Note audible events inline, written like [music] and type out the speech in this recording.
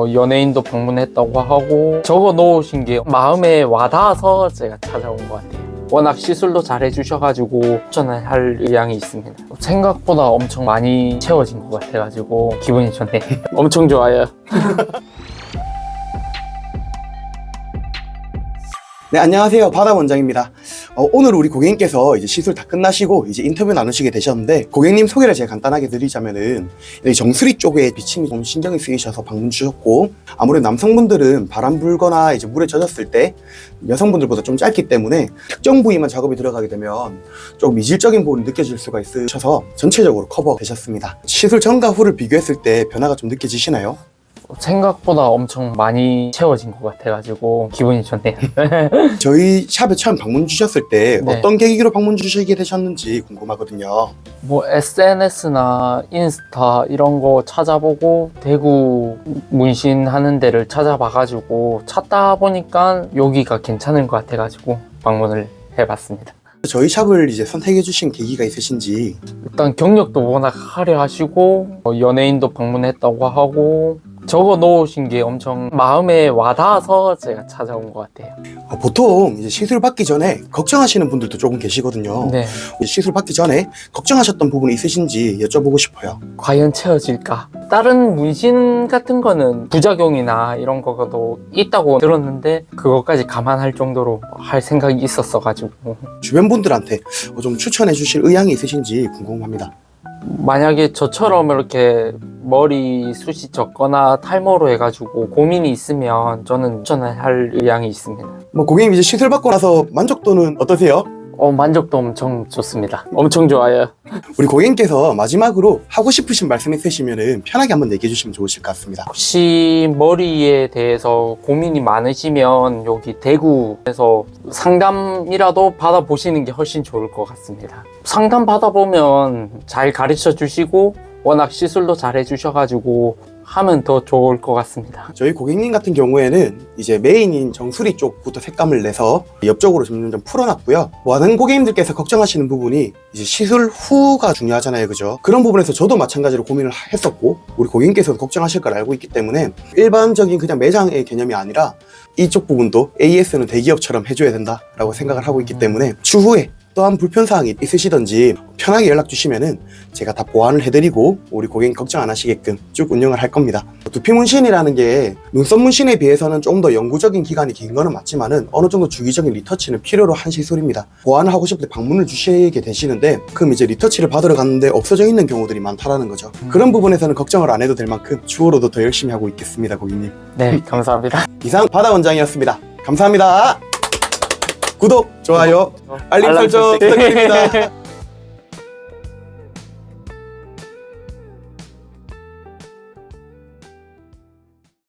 어, 연예인도 방문했다고 하고 적어 놓으신 게 마음에 와닿아서 제가 찾아온 것 같아요. 워낙 시술도 잘 해주셔가지고 추천을 할 의향이 있습니다. 생각보다 엄청 많이 채워진 것 같아가지고 기분이 좋네요. 엄청 좋아요. [laughs] 네, 안녕하세요. 바다 원장입니다. 어, 오늘 우리 고객님께서 이제 시술 다 끝나시고 이제 인터뷰 나누시게 되셨는데 고객님 소개를 제가 간단하게 드리자면은 이 정수리 쪽에 비침이 좀 신경이 쓰이셔서 방문 주셨고 아무래도 남성분들은 바람 불거나 이제 물에 젖었을 때 여성분들보다 좀 짧기 때문에 특정 부위만 작업이 들어가게 되면 조금 이질적인 부분이 느껴질 수가 있으셔서 전체적으로 커버 되셨습니다. 시술 전과 후를 비교했을 때 변화가 좀 느껴지시나요? 생각보다 엄청 많이 채워진 것 같아가지고 기분이 좋네요. [laughs] 저희 샵에 처음 방문 주셨을 때 네. 어떤 계기로 방문 주시게 되셨는지 궁금하거든요. 뭐 SNS나 인스타 이런 거 찾아보고 대구 문신 하는 데를 찾아봐가지고 찾다 보니까 여기가 괜찮은 것 같아가지고 방문을 해봤습니다. 저희 샵을 이제 선택해 주신 계기가 있으신지 일단 경력도 워낙 화려하시고 어, 연예인도 방문했다고 하고 적어 놓으신 게 엄청 마음에 와닿아서 제가 찾아온 것 같아요. 어, 보통 이제 시술 받기 전에 걱정하시는 분들도 조금 계시거든요. 네, 시술 받기 전에 걱정하셨던 부분이 있으신지 여쭤보고 싶어요. 과연 채워질까? 다른 문신 같은 거는 부작용이나 이런 거도 있다고 들었는데 그것까지 감안할 정도로 할 생각이 있었어가지고 주변 분들한테 어, 좀 추천해 주실 의향이 있으신지 궁금합니다. 만약에 저처럼 이렇게 머리 숱이 적거나 탈모로 해가지고 고민이 있으면 저는 추천을 할 의향이 있습니다. 뭐 고객님 이제 시술 받고 나서 만족도는 어떠세요? 어, 만족도 엄청 좋습니다. 엄청 좋아요. 우리 고객님께서 마지막으로 하고 싶으신 말씀 있으시면은 편하게 한번 얘기해 주시면 좋으실 것 같습니다. 혹시 머리에 대해서 고민이 많으시면 여기 대구에서 상담이라도 받아보시는 게 훨씬 좋을 것 같습니다. 상담 받아보면 잘 가르쳐 주시고 워낙 시술도 잘 해주셔가지고 하면 더 좋을 것 같습니다. 저희 고객님 같은 경우에는 이제 메인인 정수리 쪽부터 색감을 내서 옆쪽으로 점점 풀어놨고요. 많은 고객님들께서 걱정하시는 부분이 이제 시술 후가 중요하잖아요, 그죠? 그런 부분에서 저도 마찬가지로 고민을 했었고 우리 고객님께서도 걱정하실 걸 알고 있기 때문에 일반적인 그냥 매장의 개념이 아니라 이쪽 부분도 AS는 대기업처럼 해줘야 된다라고 생각을 하고 있기 때문에 추후에 또한 불편사항이 있으시던지 편하게 연락 주시면은 제가 다 보완을 해드리고 우리 고객님 걱정 안 하시게끔 쭉 운영을 할 겁니다. 두피 문신이라는 게 눈썹 문신에 비해서는 좀 더 영구적인 기간이 긴 거는 맞지만은 어느 정도 주기적인 리터치는 필요로 한 시술입니다. 보완을 하고 싶을 때 방문을 주시게 되시는데 그럼 이제 리터치를 받으러 갔는데 없어져 있는 경우들이 많다라는 거죠. 그런 부분에서는 걱정을 안 해도 될 만큼 추후로도 더 열심히 하고 있겠습니다, 고객님. 네, 감사합니다. [laughs] 이상 바다 원장이었습니다. 감사합니다. 구독, 좋아요, 알림 알람 설정 설정. 부탁드립니다. [laughs]